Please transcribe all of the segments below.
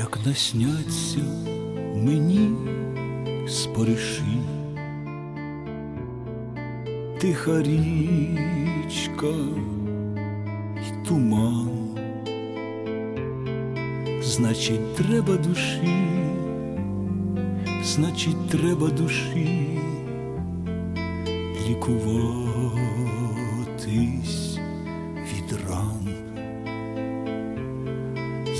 як насняться мені спориші, тиха річка й туман, значить, треба душі, значить, треба душі лікуватись від ран.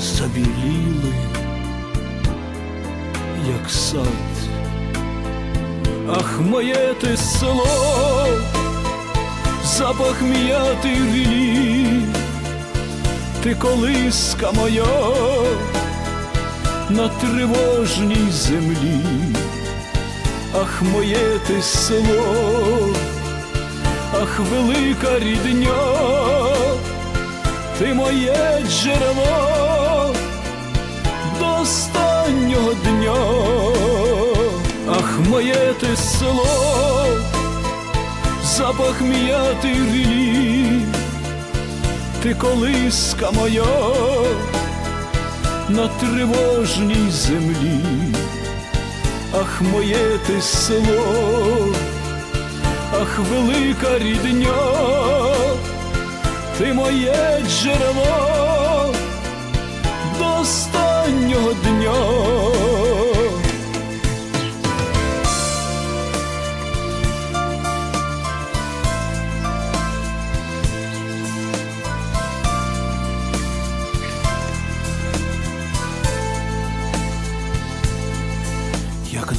забіліли, як сад. Ах, моє ти село, запах м'яти рілі, ти колиска моя на тривожній землі. Ах, моє ти село, ах, велика рідня ти моє джерело моє ти село, запах м'яти рілі, ти колиска моя на тривожній землі, ах, моє ти село, ах, велика рідня ти моє джерело до останнього дня.